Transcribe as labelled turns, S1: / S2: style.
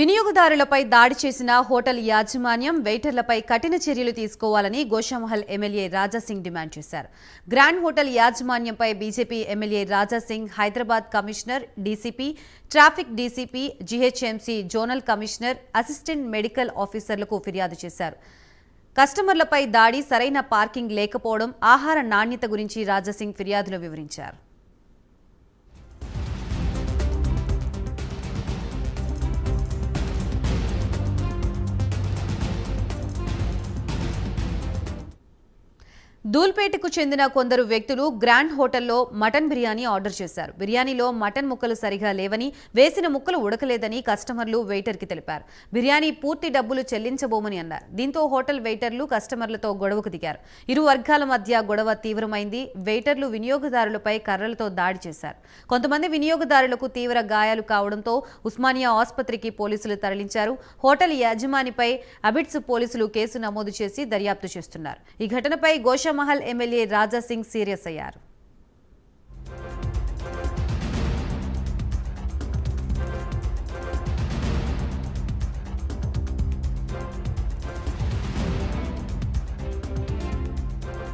S1: వినియోగదారులపై దాడి చేసిన హోటల్ యాజమాన్యం వెయిటర్లపై కఠిన చర్యలు తీసుకోవాలని గోషామహల్ ఎమ్మెల్యే రాజాసింగ్ డిమాండ్ చేశారు. గ్రాండ్ హోటల్ యాజమాన్యంపై BJP MLA Rajasingh Hyderabad commissioner DCP traffic DCP GHMC zonal commissioner assistant medical ఆఫీసర్లకు ఫిర్యాదు చేశారు. కస్టమర్లపై దాడి సరైన పార్కింగ్ లేకపోవడం ఆహార నాణ్యత గురించి రాజాసింగ్ ఫిర్యాదులో వివరించారు. దూల్పేటకు చెందిన కొందరు వ్యక్తులు గ్రాండ్ హోటల్లో మటన్ బిర్యానీ ఆర్డర్ చేశారు. బిర్యానీలో మటన్ ముక్కలు సరిగా లేవని వేసిన ముక్కలు ఉడకలేదని కస్టమర్లు వెయిటర్కి తెలిపారు. బిర్యానీ పూర్తి డబ్బులు చెల్లించబోమని అన్నారు. దీంతో హోటల్ వెయిటర్లు కస్టమర్లతో గొడవకు దిగారు. ఇరు వర్గాల మధ్య గొడవ తీవ్రమైంది. వెయిటర్లు వినియోగదారులపై కర్రలతో దాడి చేశారు. కొంతమంది వినియోగదారులకు తీవ్ర గాయాలు కావడంతో ఉస్మానియా ఆసుపత్రికి పోలీసులు తరలించారు. హోటల్ యాజమానిపై అబిడ్స్ పోలీసులు కేసు నమోదు చేసి దర్యాప్తు చేస్తున్నారు. ఈ ఘటనపై గోషామహల్ ఎమ్మెల్యే రాజా సింగ్ సీరియస్ అయ్యారు